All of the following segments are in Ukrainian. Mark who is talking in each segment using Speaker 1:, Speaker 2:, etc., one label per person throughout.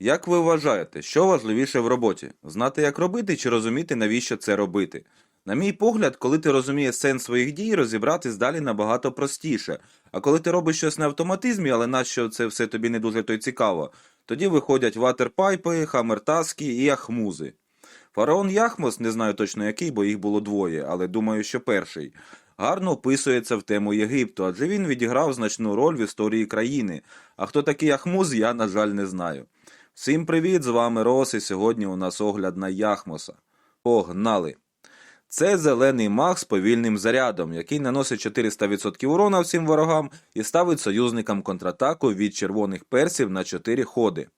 Speaker 1: Як ви вважаєте, що важливіше в роботі? Знати, як робити, чи розуміти, навіщо це робити? На мій погляд, коли ти розумієш сенс своїх дій, розібратись далі набагато простіше. А коли ти робиш щось на автоматизмі, але нащо це все тобі не дуже то й цікаво, тоді виходять ватерпайпи, хамертаски і ахмузи. Фараон Яхмос, не знаю точно який, бо їх було двоє, але думаю, що перший. Гарно вписується в тему Єгипту, адже він відіграв значну роль в історії країни. А хто такий Ахмуз, я, на жаль, не знаю. Всім привіт, з вами Рос, і сьогодні у нас огляд на Яхмоса. Погнали! Це зелений маг з повільним зарядом, який наносить 400% урона всім ворогам і ставить союзникам контратаку від червоних персів на 4 ходи.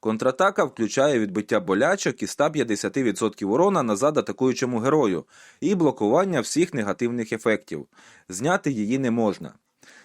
Speaker 1: Контратака включає відбиття болячок і 150% урона назад атакуючому герою і блокування всіх негативних ефектів. Зняти її не можна.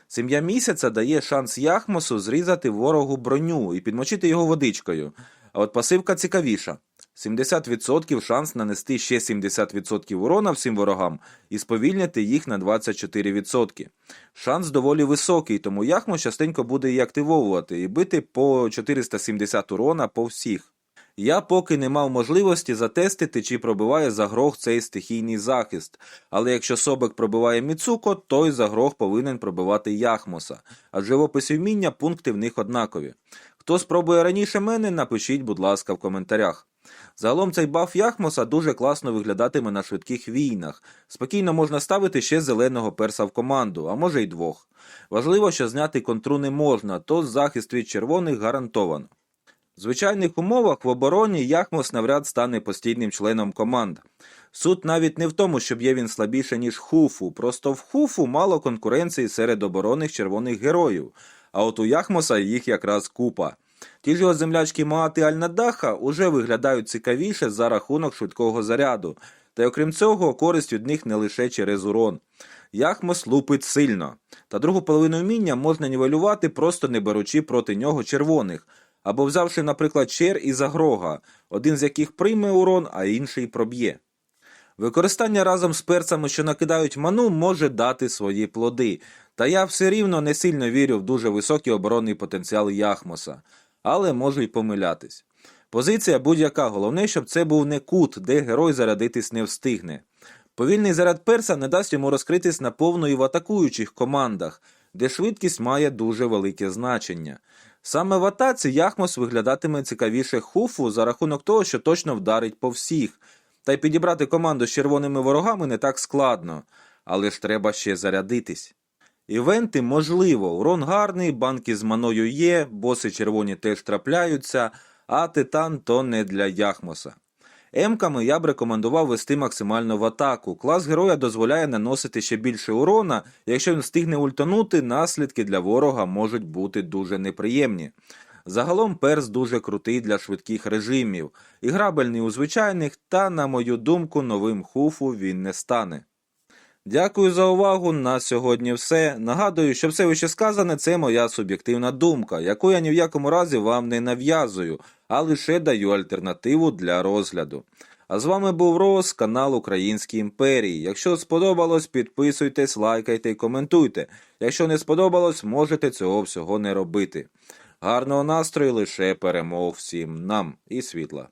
Speaker 1: Сім'я місяця дає шанс Яхмосу зрізати ворогу броню і підмочити його водичкою. А от пасивка цікавіша. 70% шанс нанести ще 70% урона всім ворогам і сповільнити їх на 24%. Шанс доволі високий, тому Яхмос частенько буде її активовувати і бити по 470 урона по всіх. Я поки не мав можливості затестити, чи пробиває загрог цей стихійний захист, але якщо Собек пробиває Міцуко, то й загрог повинен пробивати Яхмоса, адже в описі вміння пункти в них однакові. Хто спробує раніше мене, напишіть, будь ласка, в коментарях. Загалом цей баф Яхмоса дуже класно виглядатиме на швидких війнах. Спокійно можна ставити ще зеленого перса в команду, а може й двох. Важливо, що зняти контру не можна, то захист від червоних гарантовано. В звичайних умовах в обороні Яхмос навряд стане постійним членом команд. Суть навіть не в тому, щоб є він слабіше, ніж Хуфу, просто в Хуфу мало конкуренції серед оборонних червоних героїв, а от у Яхмоса їх якраз купа. Ті ж його землячки Маати Альнадаха уже виглядають цікавіше за рахунок швидкого заряду, та й окрім цього, користь від них не лише через урон. Яхмос лупить сильно, та другу половину вміння можна нівелювати, просто не беручи проти нього червоних, або взявши, наприклад, чер і загрога, один з яких прийме урон, а інший проб'є. Використання разом з перцями, що накидають ману, може дати свої плоди, та я все рівно не сильно вірю в дуже високий оборонний потенціал Яхмоса, але можу й помилятись. Позиція будь-яка, головне, щоб це був не кут, де герой зарядитись не встигне. Повільний заряд перса не дасть йому розкритись наповну і в атакуючих командах, де швидкість має дуже велике значення. Саме в атаці Яхмос виглядатиме цікавіше хуфу за рахунок того, що точно вдарить по всіх. Та й підібрати команду з червоними ворогами не так складно, але ж треба ще зарядитись. Івенти можливо, урон гарний, банки з маною є, боси червоні теж трапляються, а титан то не для Яхмоса. Емками я б рекомендував вести максимально в атаку. Клас героя дозволяє наносити ще більше урона, якщо він встигне ультанути, наслідки для ворога можуть бути дуже неприємні. Загалом перс дуже крутий для швидких режимів, і грабельний у звичайних, та, на мою думку, новим хуфу він не стане. Дякую за увагу. На сьогодні все. Нагадую, що все вище сказане це моя суб'єктивна думка, яку я ні в якому разі вам не нав'язую, а лише даю альтернативу для розгляду. А з вами був Рос, канал Українській імперії. Якщо сподобалось, підписуйтесь, лайкайте і коментуйте. Якщо не сподобалось, можете цього всього не робити. Гарного настрою лише перемог всім нам і світла.